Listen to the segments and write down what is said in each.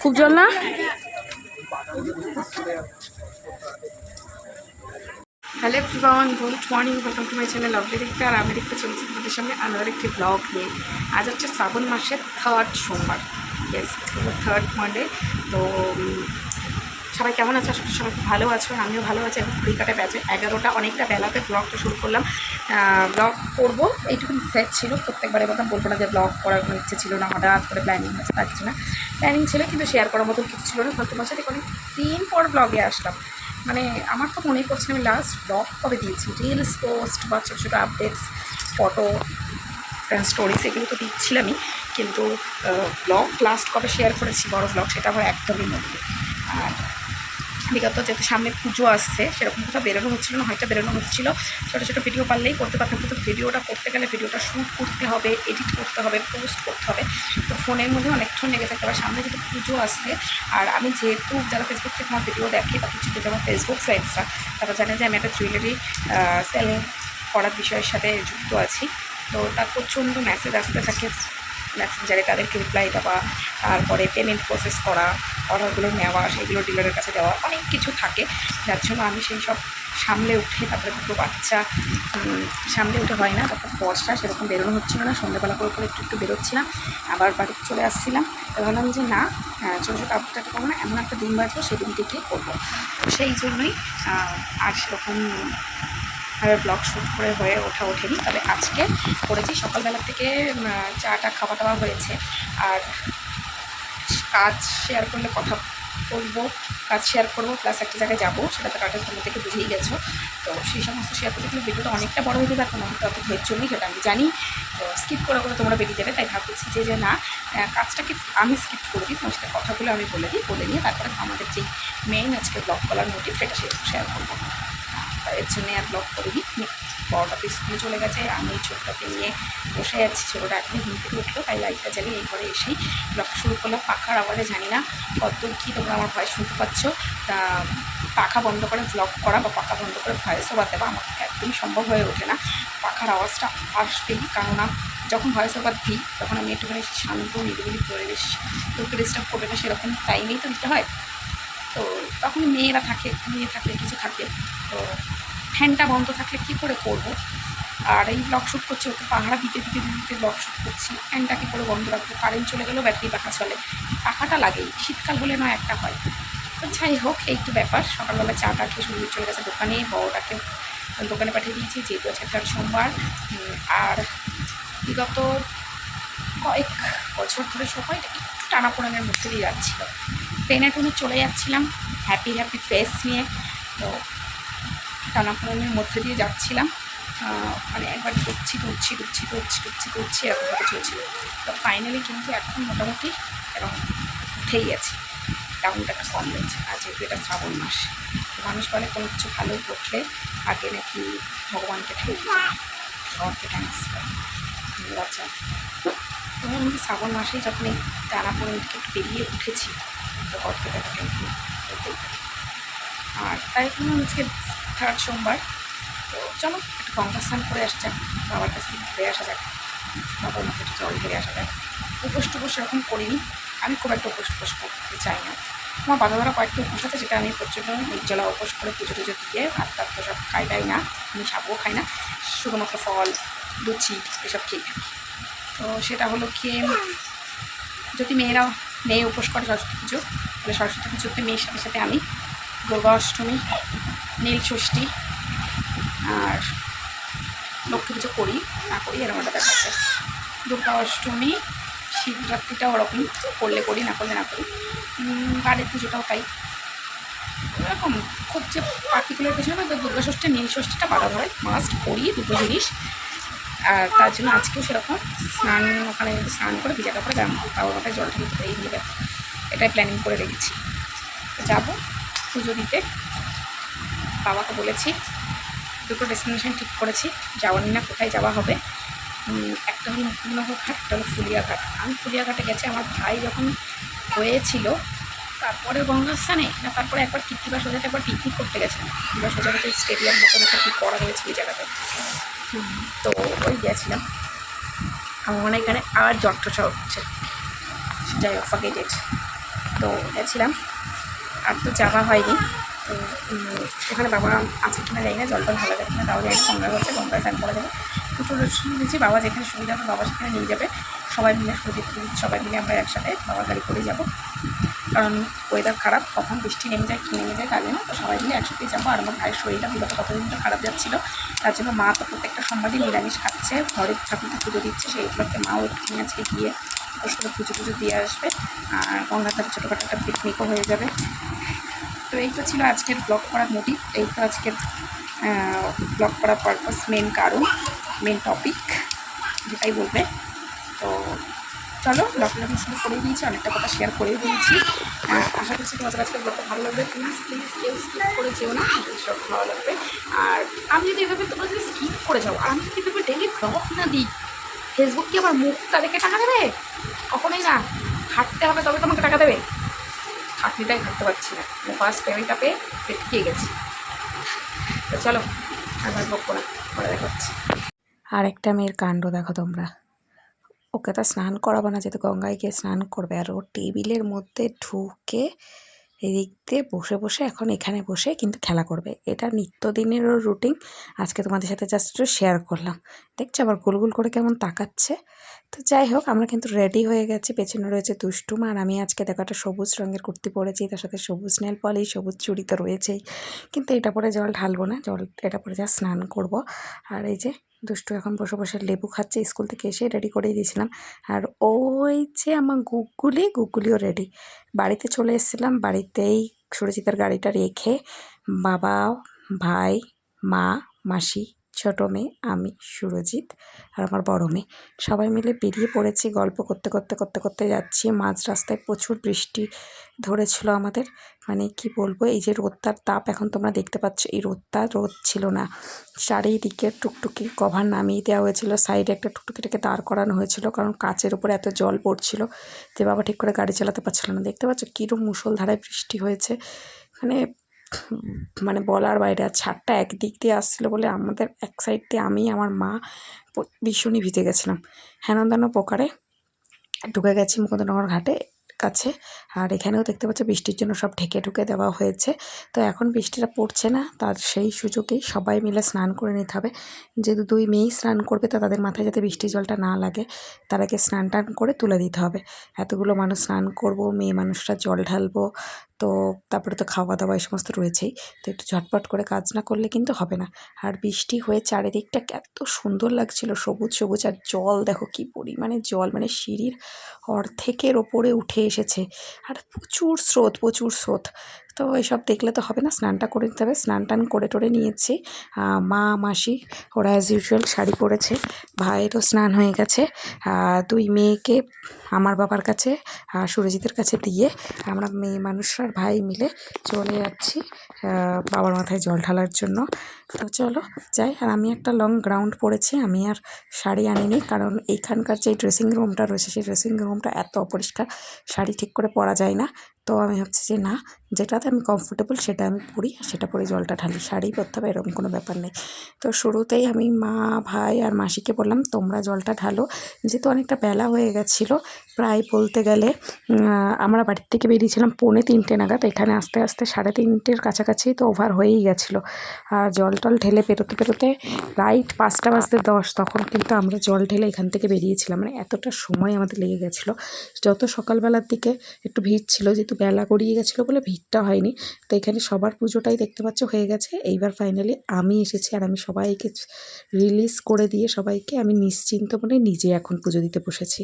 খুব জল না? Hello everyone good morning welcome to my channel lovely দেখতে আর আমি দেখতে চলছি তোমাদের সামনে আনোয়ার একটি ব্লগ নিয়ে আজ হচ্ছে শ্রাবণ মাসের থার্ড সোমবার। ইয়েস থার্ড মানডে তো সবাই কেমন আছো? করি সবাই খুব ভালো আছো। আমিও ভালো আছি। এখন কাটা ব্যাচে এগারোটা। অনেকটা বেলাতে ব্লগটা শুরু করলাম। ব্লগ করব। এইটুকু সেট ছিল। প্রত্যেকবারের মতন বলব না যে ব্লগ করার কোনো ইচ্ছে ছিল না। হঠাৎ করে প্ল্যানিং হচ্ছে তার কিছু না। প্ল্যানিং ছিল কিন্তু শেয়ার করার মতো কিছু ছিল না। হয়তো বছর অনেক দিন পর ব্লগে আসলাম। মানে আমার তো মনেই না আমি লাস্ট ব্লগ কবে দিয়েছি। রিলস পোস্ট বা ছোটো ছোটো আপডেটস ফটো স্টোরিজ এগুলো তো দিচ্ছিলামই। কিন্তু ব্লগ লাস্ট কবে শেয়ার করেছি, বড় ব্লগ সেটা আবার একদমই মধ্যে আর বিগত যেহেতু সামনে পুজো আসছে, সেরকম কোথাও বেরোনো হচ্ছিল না, হয়তো বেরোনো হচ্ছিল। ছোটো ছোটো ভিডিও পারলেই করতে পারতাম, কিন্তু ভিডিওটা করতে গেলে ভিডিওটা শ্যুট করতে হবে এডিট করতে হবে পোস্ট করতে হবে। তো ফোনের মধ্যে অনেকক্ষণ লেগে থাকতে হবে সামনে যেহেতু পুজো আসছে, আর আমি যেহেতু যারা ফেসবুক থেকে আমার ভিডিও দেখে বা কিছু কিছু আমার ফেসবুক ফ্রেন্ডসরা তারা জানে যে আমি একটা জুয়েলারি সেলিং করার বিষয়ের সাথে যুক্ত আছি। তো তার প্রচণ্ড মেসেজ আসতে থাকে। মেসেঞ্জারে তাদেরকে রিপ্লাই দেওয়া, তারপরে পেমেন্ট প্রসেস করা অর্ডারগুলো নেওয়া, সেগুলো ডিলারের কাছে দেওয়া, অনেক কিছু থাকে। যার জন্য আমি সেই সব সামলে উঠে তারপরে দুটো বাচ্চা সামলে উঠে হয় না। তারপর বর্ষা সেরকম বেরোনো হচ্ছিল না। সন্ধ্যেবেলা করে করে একটু একটু বেরোচ্ছিলাম। আবার বাড়িতে চলে আসছিলাম। তো ভাবলাম যে না ছোটো ছোটো আপডেটটা করব না, এমন একটা দিন বাঁচবো, সেদিন থেকেই করব। সেই জন্যই আর সেরকম ভাবে ব্লগ শ্যুট করে হয়ে ওঠা ওঠেনি। তবে আজকে করেছি। সকালবেলা থেকে চাটা খাওয়া দাওয়া হয়েছে। আর কাজ শেয়ার করলে কথা বলব, কাজ শেয়ার করব প্লাস একটা জায়গায় যাব, সেটা তো কাটের সামনে থেকে বুঝেই গেছো। তো সেই সমস্ত শেয়ার করতে গেলে ভিডিওটা অনেকটা বড় হয়ে যাবে এখন অনেকটা অত ধৈর্য সেটা আমি জানি। তো স্কিপ করে করে তোমরা বেরিয়ে যাবে, তাই ভাবতেছি যে যে না কাজটাকে আমি স্কিপ করে দিই, তোমার সাথে কথাগুলো আমি বলে দিই, বলে নিয়ে তারপরে আমাদের যেই মেইন আজকে ব্লগ করার মোটিভ সেটা শেয়ার করব। এর জন্যে আর ব্লগ করিনি। বড়টা তো স্কুলে চলে গেছে, আমি ছোটটাকে নিয়ে বসে আছি। ছোটোটা এখনই ঘুম থেকে উঠল, তাই লাইটটা জ্বালিয়ে এই ঘরে এসেই ব্লগ শুরু করলাম। পাখার আওয়াজে জানি না কতদূর কী তোমরা আমার ভয়েস শুনতে পাচ্ছ। তা পাখা বন্ধ করে ব্লগ করা বা পাখা বন্ধ করে ভয়েস ওভার দেওয়া আমার একদমই সম্ভব হয়ে ওঠে না। পাখার আওয়াজটা আসবেই, কেননা যখন ভয়েস ওভার দিই, তখন আমি একটুখানি শান্ত, নিরিবিলি পরিবেশ কেউকে ডিস্টার্ব করবে না সেরকম টাইমেই তো দিতে হয়। তো তখন মেয়েরা থাকে, মেয়ে থাকে, কিছু থাকে। তো ফ্যানটা বন্ধ থাকলে কী করে করব? আর এই ব্লগ শ্যুট করছি, ওকে পাহাড়া দিতে দিতে দিতে ব্লগ শ্যুট করছি। ফ্যানটা কী করে বন্ধ রাখব? কারেন্ট চলে গেলেও ব্যাটারি পাখা চলে। পাখাটা লাগেই, শীতকাল হলে নয়, একটা হয়। তো যাই হোক, এই একটু ব্যাপার। সকালবেলা চাটা খেয়ে শুরু চলে গেছে দোকানে, বড়টাকে দোকানে পাঠিয়ে দিয়েছি, যেহেতু আছে তার সোমবার। আর বিগত কয়েক বছর ধরে সময়টা একটু টানাপোড়েনের মধ্যে দিয়ে যাচ্ছিল। ট্রেনে টুনে চলে যাচ্ছিলাম। হ্যাপি হ্যাপি ফেস নিয়ে। তো টানাপোড়েনের মধ্যে দিয়ে যাচ্ছিলাম। মানে একবার ঢুকছি ঢুকছি ঢুকছি ঢুকছি ঢুকছি ঢুকছি এরকমভাবে চলছিল। তো ফাইনালি কিন্তু এখন মোটামুটি এবং উঠেই গেছে। ডাউনটা একটু কম রয়েছে। আর যেহেতু এটা শ্রাবণ মাস মানুষ বলে কোনো কিছু ভালো ঘটলে আগে নাকি ভগবানকে ইউ ভগবানকে থ্যাংকস জানাই। তো আমি শ্রাবণ মাসেই যখন এই টানাপোড়েন একটু বেরিয়ে উঠেছি, তো গর্তে দেখা বলতেই পারি। আর তাই জন্য আজকে থার্ড সোমবার। তো চলো, একটু গঙ্গা স্নান করে আসছে বাবার কাছ থেকে ঘুরে আসা যাক। বাবার মাকে একটু জল ঘুরে আসা যাক। উপোস টুপোস সেরকম করিনি। আমি খুব একটা উপোস টুপোস করতে চাই না। আমার বাধা ধরা কয়েকটা উপোস আছে যেটা আমি প্রচণ্ড নির্জলা উপোস করে পুজো টুজো দিয়ে ভাত টাত তো সব খাই টাই না আমি সাবও খাই না। শুধুমাত্র ফল, লুচি এসব খেয়ে থাকি। তো সেটা হলো খেয়ে যদি মেয়েরা, মেয়ে উপোস করে সরস্বতী পুজো, তাহলে সরস্বতী পুজোতে মেয়ের সাথে সাথে আমি দুর্গা অষ্টমী নীল ষষ্ঠী। আর লক্ষ্মী পুজো করি, না করি, এরকম একটা ব্যাপার আছে। দুর্গা অষ্টমী, শিবরাত্রিটা ওরকম করলে করি, না করলে না করি। বাড়ির পুজোটাও তাই। এরকম খুব যে পার্টিকুলার কিছু না দুর্গা ষষ্ঠী, নীল ষষ্ঠীটা বাধা ধরে মাস্ট করি দুটো জিনিস। আর তার জন্য আজকেও সেরকম স্নান, ওখানে স্নান করে ভিজা কাপড়ে বাবা মাথায় জল ব্যাপার এটাই প্ল্যানিং করে রেখেছি। যাব পুজো দিতে। বাবাকে বলেছি, দুটো ডেস্টিনেশন ঠিক করেছি, যাওয়া না কোথায় যাওয়া হবে? একটা হলো মুকুন্দনগর ঘাট, একটা হলো ফুলিয়াঘাট আমি ফুলিয়াঘাটে গেছি, আমার ভাই যখন হয়েছিল তারপরে গঙ্গা স্থানে না তারপরে একবার কীর্তিবা সোজাতে একবার পিকনিক করতে গেছিলাম। কীর্তিবা সোজাতে স্টেডিয়াম মতন একটা কী করা হয়েছে ওই জায়গাতে। তো ওই গেছিলাম। আমার মনে এখানে আর জট্টসা হচ্ছে। যাই হোক ফরগেট ইট তো গেছিলাম। আর তো যাওয়া হয়নি। ওখানে বাবা আছে কিনা যাই না জলটা ভালো যাবে না তাহলে এক গঙ্গা হচ্ছে গঙ্গায় স্নান করা যাবে দুটো দিয়েছি বাবা যেখানে সুবিধা হবে বাবা সেখানে নিয়ে যাবে। সবাই মিলে টুজিত সবাই মিলে আমরা একসাথে বাবার গাড়ি করে যাব। কারণ ওয়েদার খারাপ, কখন বৃষ্টি নেমে যায়, কী নেমে যায় কাজে না, তো সবাই মিলে একসাথে যাব। আর আমার ভাইয়ের শরীরটা বিগত কতদিন তো খারাপ যাচ্ছিল, তার জন্য মা তো প্রত্যেকটা সোমবারই নিরামিষ খাচ্ছে, ঘরে ঠাকুরকে পুজো দিচ্ছে, সেই উপলক্ষে মাও একটু আজকে গিয়ে ওর সাথে পুজো পুজো দিয়ে আসবে। আর গঙ্গার ধারে ছোটোখাটো একটা পিকনিকও হয়ে যাবে। তো এই তো ছিল আজকের ব্লগ করার মোটিভ এই তো আজকের ব্লগ করার পারপাস মেন কারণ মেন টপিক যেটাই বলবে। তো চলো ব্লগটা শুরু করে দিয়েছি, অনেকটা কথা শেয়ার করে দিয়েছি। আশা করছি তোমাদের আজকে ব্লগটা ভালো লাগবে। প্লিজ প্লিজ কেউ স্কিপ করে যেও না সব ভালো লাগবে। আর আমি যদি এভাবে তোমরা যদি স্কিপ করে যাও, আমি যদি এভাবে ডেলি ব্লগ না দিই ফেসবুক কি আমার মুখটা দেখে টাকা দেবে? কখনোই না। খাটতে হবে তবে তোমাকে টাকা দেবে। খাটনিটাই খাটতে পারছি না। ফার্স্ট পেমেন্টটা পেয়ে পেটকিয়ে গেছি। তো চলো, আবার বকবো না পরে দেখা হচ্ছে আর একটা মেয়ের কাণ্ড দেখো তোমরা। ওকে তো স্নান করাবো না, যেহেতু গঙ্গায় গিয়ে স্নান করবে। আর ও টেবিলের মধ্যে ঢুকে এদিক দিয়ে বসে বসে, এখন এখানে বসে কিন্তু খেলা করবে। এটা নিত্যদিনেরও রুটিন আজকে তোমাদের সাথে জাস্ট একটু শেয়ার করলাম। দেখছ আবার গোল গোল করে কেমন তাকাচ্ছে? তো যাই হোক, আমরা কিন্তু রেডি হয়ে গেছি। পেছনে রয়েছে দুষ্টুম আর আমি আজকে দেখো একটা সবুজ রঙের কুর্তি পরেছি। তার সাথে সবুজ নেল পলি সবুজ চুড়ি তো রয়েছেই কিন্তু এটা পরে জল ঢালবো না, জল, এটা পরে যা স্নান করব। আর এই যে দুষ্টু এখন বসে বসে লেবু খাচ্ছে। স্কুল থেকে এসে রেডি করেই দিয়েছিলাম। আর ওই যে আমার গুগুলি, গুগুলিও রেডি বাড়িতে চলে এসেছিলাম। বাড়িতেই সুরজিতার গাড়িটা রেখে বাবা ভাই, মা, মাসি ছোটো মেয়ে, আমি সুরজিৎ আর আমার বড় মেয়ে। সবাই মিলে বেরিয়ে পড়েছি, গল্প করতে করতে করতে করতে যাচ্ছি। মাঝ রাস্তায় প্রচুর বৃষ্টি ধরেছিল আমাদের। মানে কি বলব, এই যে রোদটার তাপ এখন তোমরা দেখতে পাচ্ছ, এই রোদটা রোদ ছিল না। চারিদিকে টুকটুকি কভার নামিয়ে দেওয়া হয়েছিল, সাইডে একটা টুকটুকিটাকে দাঁড় করানো হয়েছিল, কারণ কাচের উপরে এত জল পড়ছিল যে বাবা ঠিক করে গাড়ি চালাতে পারছিল না। দেখতে পাচ্ছ কীরকম মুষলধারায় বৃষ্টি হয়েছে। মানে মানে বলার বাইরে আর ছাদটা একদিক দিয়ে আসছিল বলে আমাদের এক সাইড দিয়ে আমি, আমার মা ভীষণই ভিজে গেছিলাম। হেনন্দানো প্রকারে ঢুকে গেছি মুকুন্দনগর ঘাটে কাছে আর এখানেও দেখতে পাচ্ছ বৃষ্টির জন্য সব ঢেকে ঢুকে দেওয়া হয়েছে। তো এখন বৃষ্টিটা পড়ছে না, তার সেই সুযোগেই সবাই মিলে স্নান করে নিতে হবে। যেহেতু দুই মেয়েই স্নান করবে, তো তাদের মাথায় যাতে বৃষ্টির জলটা না লাগে, তার আগে স্নান টান করে তুলে দিতে হবে। এতগুলো মানুষ স্নান করব, মেয়ে মানুষরা জল ঢালবো তো তারপরে তো খাওয়া দাওয়া এই সমস্ত রয়েছেই। তো একটু ঝটপট করে কাজ না করলে কিন্তু হবে না। আর বৃষ্টি হয়ে চারিদিকটা এত সুন্দর লাগছিল, সবুজ সবুজ, আর জল দেখো কি পরিমাণে জল মানে সিঁড়ির অর্ধেকের ওপরে উঠে এসেছে। আর প্রচুর স্রোত প্রচুর স্রোত। তো এসব দেখলে তো হবে না, স্নানটা করে নিতে হবে। স্নান টান করে টোরে নিয়েছি। মা, মাসি, ওরা অ্যাজ ইউজুয়াল শাড়ি পরেছে, ভাইয়েরও স্নান হয়ে গেছে। দুই মেয়েকে আমার বাবার কাছে সুরজিতের কাছে দিয়ে আমরা মেয়ে মানুষরা ভাই মিলে চলে যাচ্ছি বাবার মাথায় জল ঢালার জন্য। তো চলো যাই, আর আমি একটা লং গ্রাউন্ড পরেছি, আমি আর শাড়ি আনিনি, কারণ এইখানকার যে ড্রেসিং রুমটা রয়েছে, সেই ড্রেসিং রুমটা এত অপরিষ্কার, শাড়ি ঠিক করে পরা যায় না। তো আমি ভাবছি যে না, যেটাতে আমি কমফোর্টেবল সেটা আমি পরি আর সেটা পরে জলটা ঢালি। শাড়ি, পরতে হবে, এরকম কোনো ব্যাপার নেই। তো শুরুতেই আমি মা, ভাই আর মাসিকে বললাম, তোমরা জলটা ঢালো। যেহেতু অনেকটা বেলা হয়ে গেছিল, প্রায় বলতে গেলে আমরা বাড়ির থেকে বেরিয়েছিলাম পৌনে তিনটে নাগাদ। এখানে আস্তে আস্তে সাড়ে তিনটের কাছাকাছি তো ওভার হয়েই গেছিল। আর জল টল ঢেলে পেরোতে পেরোতে রাইট পাঁচটা বাজতে দশ, তখন কিন্তু আমরা জল ঢেলে এখান থেকে বেরিয়েছিলাম। মানে এতটা সময় আমাদের লেগে গেছিল। যত সকালবেলার দিকে একটু ভিড় ছিল, যেহেতু বেলা গড়িয়ে গেছিলো বলে ভিড়টা হয়নি তো এখানে সবার পুজোটাই দেখতে পাচ্ছ হয়ে গেছে এইবার ফাইনালি আমি এসেছি আর আমি সবাইকে রিলিজ করে দিয়ে সবাইকে আমি নিশ্চিন্ত মনে নিজে এখন পুজো দিতে বসেছি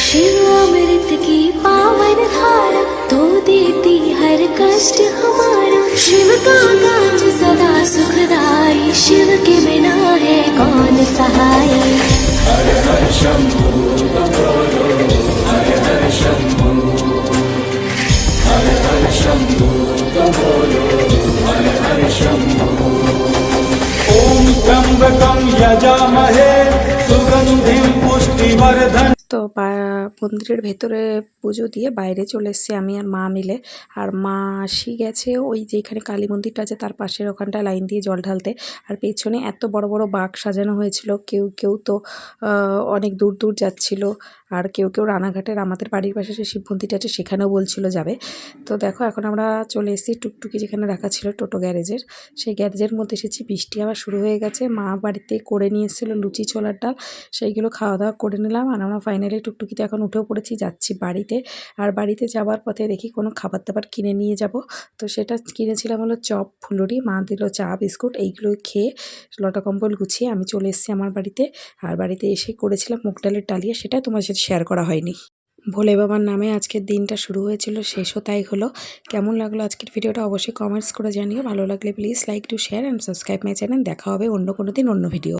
शिव अमृत की पावन धारा तो देती हर कष्ट हमारा शिव का काज सदा सुखदाई शिव के बिना है कौन सहाय ॐ यजामहे सुगन्धिं पुष्टिवर्धन তো বা- মন্দিরের ভেতরে পুজো দিয়ে বাইরে চলে এসেছি আমি আর মা মিলে আর মা আসি গেছে ওই যেখানে কালী মন্দিরটা আছে তার পাশের ওখানটা লাইন দিয়ে জল ঢালতে আর পেছনে এত বড় বড় বাঘ সাজানো হয়েছিল কেউ কেউ তো আহ, অনেক দূর দূর যাচ্ছিল আর কেউ কেউ রানাঘাটের আমাদের বাড়ির পাশে যে শিব মন্দিরটা আছে, সেখানেও বলছিল যাবে। তো দেখো, এখন আমরা চলে এসেছি টুকটুকি যেখানে রাখা ছিল টোটো গ্যারেজের। সেই গ্যারেজের মধ্যে এসেছি, বৃষ্টি আবার শুরু হয়ে গেছে। মা বাড়িতে করে নিয়ে এসেছিল লুচি, ছোলার ডাল, সেইগুলো খাওয়া দাওয়া করে নিলাম। আর আমরা ফাইনালি টুকটুকিতে এখন উঠেও পড়েছি, যাচ্ছি বাড়িতে। আর বাড়িতে যাওয়ার পথে দেখি কোনো খাবার দাবার কিনে নিয়ে যাব। তো সেটা কিনেছিলাম হলো চপ, ফুলুরি, মা দিল চা, বিস্কুট এইগুলো খেয়ে লটা কম্বল গুছিয়ে আমি চলে এসেছি আমার বাড়িতে। আর বাড়িতে এসে করেছিলাম মুগ ডালের ডালিয়া সেটা তোমার সাথে শেয়ার করা হয়নি। ভোলে বাবার নামে আজকের দিনটা শুরু হয়েছিল, শেষও তাই হলো। কেমন লাগল আজকের ভিডিওটা অবশ্যই কমেন্টস করে জানিও। ভালো লাগলে please like to share and subscribe my channel দেখা হবে অন্য কোনো দিন অন্য ভিডিও